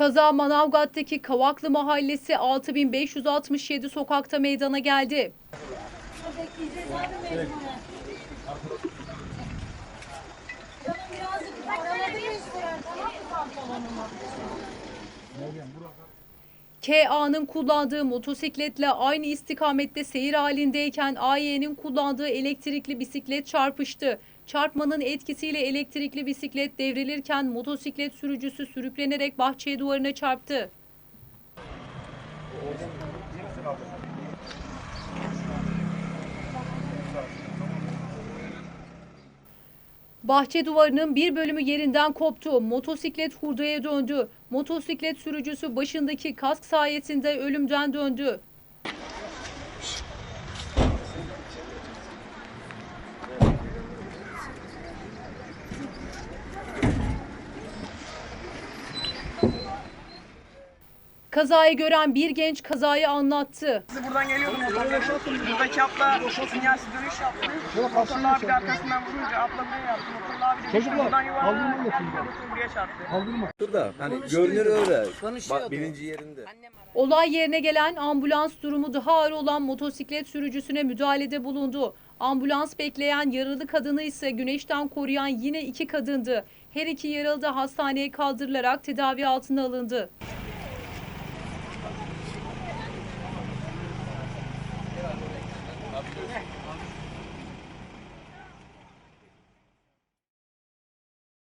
Kaza Manavgat'taki Kavaklı Mahallesi 6567 sokakta meydana geldi. KA'nın kullandığı motosikletle aynı istikamette seyir halindeyken AY'nin kullandığı elektrikli bisiklet çarpıştı. Çarpmanın etkisiyle elektrikli bisiklet devrilirken motosiklet sürücüsü sürüklenerek bahçe duvarına çarptı. Bahçe duvarının bir bölümü yerinden koptu. Motosiklet hurdaya döndü. Motosiklet sürücüsü başındaki kask sayesinde ölümden döndü. Kazayı gören bir genç kazayı anlattı. Sizi buradan geliyordum motorla. Buradaki abla sinyalsiz dönüş yaptı. Motorlu abi de arkasından vurunca abla buraya yaptı. Motorlu abi de Çocuklar, kaldırma buraya çarptı. Kaldırma. Hani görünür öyle. Bak birinci yerinde. Olay yerine gelen ambulans durumu daha ağır olan motosiklet sürücüsüne müdahalede bulundu. Ambulans bekleyen yaralı kadını ise güneşten koruyan yine iki kadındı. Her iki yaralı da hastaneye kaldırılarak tedavi altına alındı.